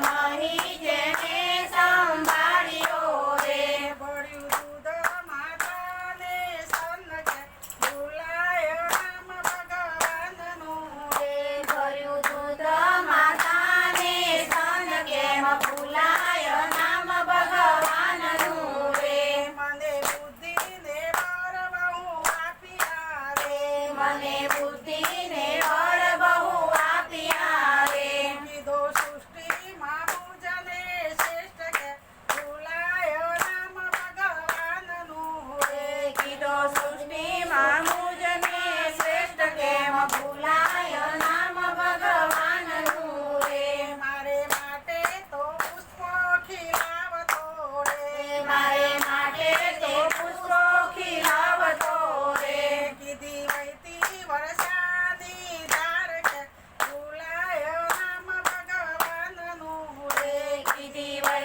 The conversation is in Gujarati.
મહી જેને સંભાળ્યો રે. પડ્યું દૂધ માતાને સન બોલાય રામ ભગવાનનો રે ભર્યું દૂધ માતાને સન કેમ ભૂલાય નામ ભગવાનનું રે. મને બુદ્ધિને મારવા આપી રે. મને બુદ્ધિ ದೇವರ